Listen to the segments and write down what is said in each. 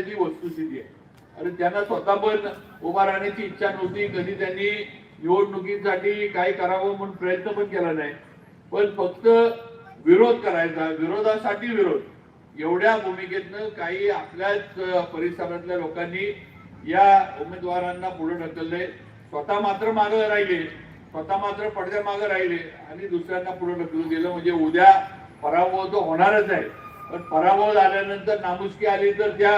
असल्याची वस्तुस्थिती आहे. अरे त्यांना स्वतः पण उभा राहण्याची इच्छा नव्हती. कधी त्यांनी निवडणुकीसाठी काही करावं म्हणून प्रयत्न पण केला नाही. पण फक्त विरोध करायचा विरोधासाठी विरोध. एवढ्या भूमिकेतनं काही आपल्याच परिसरातल्या लोकांनी या उमेदवारांना पुढे ढकलले स्वतः मात्र मागे राहिले. स्वतः मात्र पडद्या मागे राहिले आणि दुसऱ्यांना पुढे ढकलून गेलं म्हणजे उद्या पराभव तो होणारच आहे. पण पराभव झाल्यानंतर नामुष्की आली तर त्या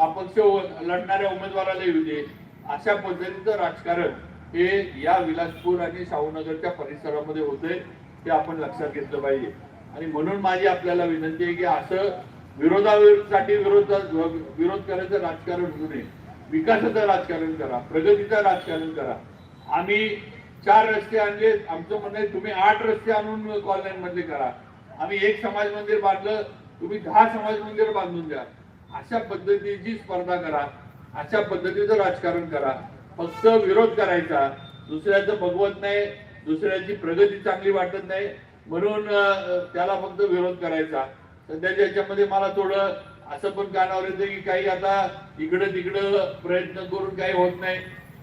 अपक्ष लढणाऱ्या उमेदवाराला येऊ दे. अशा पद्धतीचं राजकारण हे या विलासपूर आणि शाहूनगरच्या परिसरामध्ये होते ते आपण लक्षात घेतलं पाहिजे. आणि म्हणून माझी आपल्याला विनंती आहे की असं विरोधासाठी विरोध विरोध करायचं राजकारण होऊ नये. विकासाचं राजकारण करा प्रगतीचं राजकारण करा. आम्ही चार रस्ते आणले आमचं म्हणणं आहे तुम्ही आठ रस्ते आणून कॉलन्यांमध्ये करा. आम्ही एक समाज मंदिर बांधलं तुम्ही दहा समाज मंदिर बांधून द्या. अशा पद्धतीची स्पर्धा करा अशा पद्धतीचं राजकारण करा. फक्त विरोध करायचा. दुसऱ्याचं बघवत नाही दुसऱ्याची प्रगती चांगली वाटत नाही म्हणून त्याला फक्त विरोध करायचा. सध्याच्या याच्यामध्ये मला थोडं असं पण कानावर येतं की काही आता इकडं तिकडं प्रयत्न करून काही होत नाही.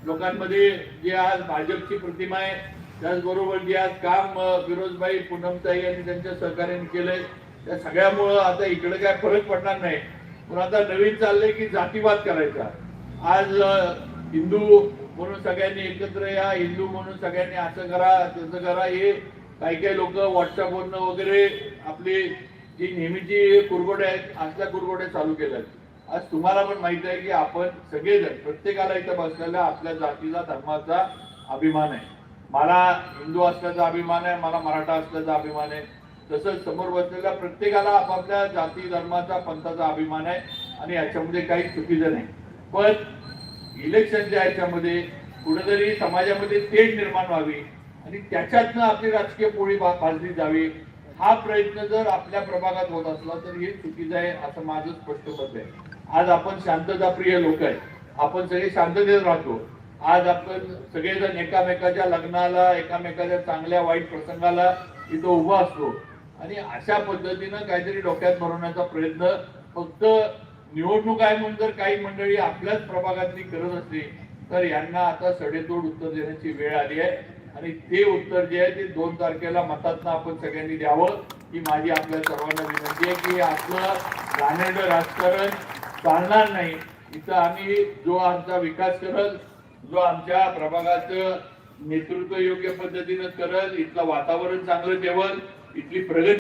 लोकांमध्ये जे आज भाजपची प्रतिमा आहे त्याचबरोबर जे आज काम फिरोजबाई पूनमताई यांनी त्यांच्या सहकार्याने केलंय त्या सगळ्यामुळं आता इकडे काय फरक पडणार नाही. पण आता नवीन चाललंय की जातीवाद करायचा. आज हिंदू म्हणून सगळ्यांनी एकत्र या हिंदू म्हणून सगळ्यांनी असं करा तसं करा हे काही काही लोक व्हॉट्सअपवरनं वगैरे आपली जी नेहमीची कुरगोड्या आहेत असल्या कुरगोड्या चालू केल्यात. आज तुम्हाला पण माहीत आहे की आपण सगळेजण प्रत्येकाला इथं बसलेल्या आपल्या जातीचा धर्माचा अभिमान आहे. मला हिंदू असल्याचा अभिमान आहे मला मराठा असल्याचा अभिमान आहे. तसंच समोर बसलेल्या प्रत्येकाला आपापल्या जाती धर्माचा पंथाचा अभिमान आहे आणि याच्यामध्ये काही चुकीचं नाही. पण इलेक्शनच्या याच्यामध्ये कुठेतरी समाजामध्ये तेढ निर्माण व्हावी आणि त्याच्यातनं आपली राजकीय पोळी भा- भाजली जावी हा प्रयत्न जर आपल्या प्रभागात होत असला तर हे चुकीचं आहे असं माझं स्पष्ट मत आहे. आज आपण शांतता प्रिय लोक आहे आपण सगळे शांततेत राहतो. आज आपण सगळेजण एकामेकाच्या लग्नाला एकामेकाच्या चांगल्या वाईट प्रसंगाला इथं उभा असतो. आणि अशा पद्धतीनं काहीतरी डोक्यात भरवण्याचा प्रयत्न फक्त निवडणूक आहे म्हणून जर काही मंडळी आपल्याच प्रभागातली करत असली तर यांना आता सडेतोड उत्तर देण्याची वेळ आली आहे. आणि ते उत्तर जे आहे ते दोन तारखेला मतातनं आपण सगळ्यांनी द्यावं ही माझी आपल्या सर्वांना विनंती आहे की आपलं घाणेरडं राजकारण चालणार नाही. इथं आम्ही जो आमचा विकास करल जो आमच्या प्रभागाचं नेतृत्व योग्य पद्धतीनं करल इथलं वातावरण चांगलं ठेवल इथली प्रगती